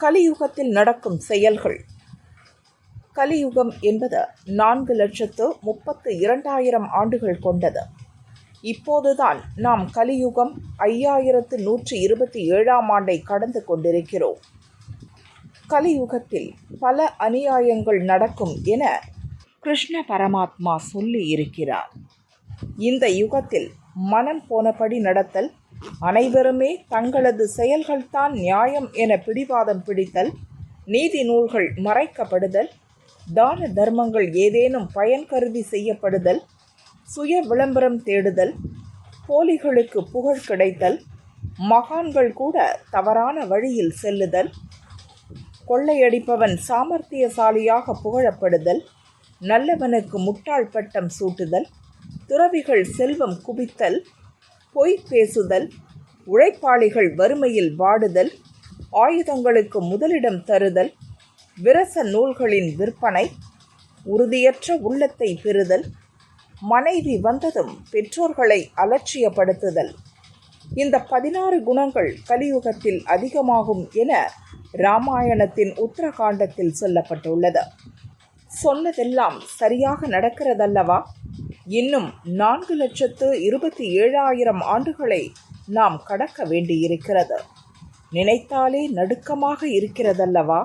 கலியுகத்தில் நடக்கும் செயல்கள். கலியுகம் என்பது நான்கு லட்சத்து முப்பத்து இரண்டாயிரம் ஆண்டுகள் கொண்டது. இப்போதுதான் நாம் கலியுகம் ஐயாயிரத்து நூற்றி இருபத்தி ஏழாம் ஆண்டை கடந்து கொண்டிருக்கிறோம். கலியுகத்தில் பல அநியாயங்கள் நடக்கும் என கிருஷ்ண பரமாத்மா சொல்லி இருக்கிறார் இந்த யுகத்தில் மனம் போனபடி நடத்தல் அனைவருமே தங்களது செயல்கள்தான் நியாயம் என பிடிவாதம் பிடித்தல் நீதி நூல்கள் மறைக்கப்படுதல் தான தர்மங்கள் ஏதேனும் பயன் கருதி செய்யப்படுதல் சுய விளம்பரம் தேடுதல் போலிகளுக்கு புகழ் கிடைத்தல் மகான்கள் கூட தவறான வழியில் செல்லுதல் கொள்ளையடிப்பவன் சாமர்த்தியசாலியாக புகழப்படுதல் நல்லவனுக்கு முட்டாள் பட்டம் சூட்டுதல் துறவிகள் செல்வம் குவித்தல் பொய் பேசுதல் உழைப்பாளிகள் வறுமையில் வாடுதல் ஆயுதங்களுக்கு முதலிடம் தருதல் விரச நூல்களின் விற்பனை உறுதியற்ற உள்ளத்தை பெறுதல் மனைவி வந்ததும் பெற்றோர்களை அலட்சியப்படுத்துதல். இந்த பதினாறு குணங்கள் கலியுகத்தில் அதிகமாகும் என ராமாயணத்தின் உத்தரகாண்டத்தில் சொல்லப்பட்டுள்ளது. சொன்னதெல்லாம் சரியாக நடக்கிறதல்லவா? இன்னும் நான்கு லட்சத்து இருபத்தி ஏழாயிரம் ஆண்டுகளை நாம் கடக்க வேண்டியிருக்கிறது. நினைத்தாலே நடுக்கமாக இருக்கிறதல்லவா?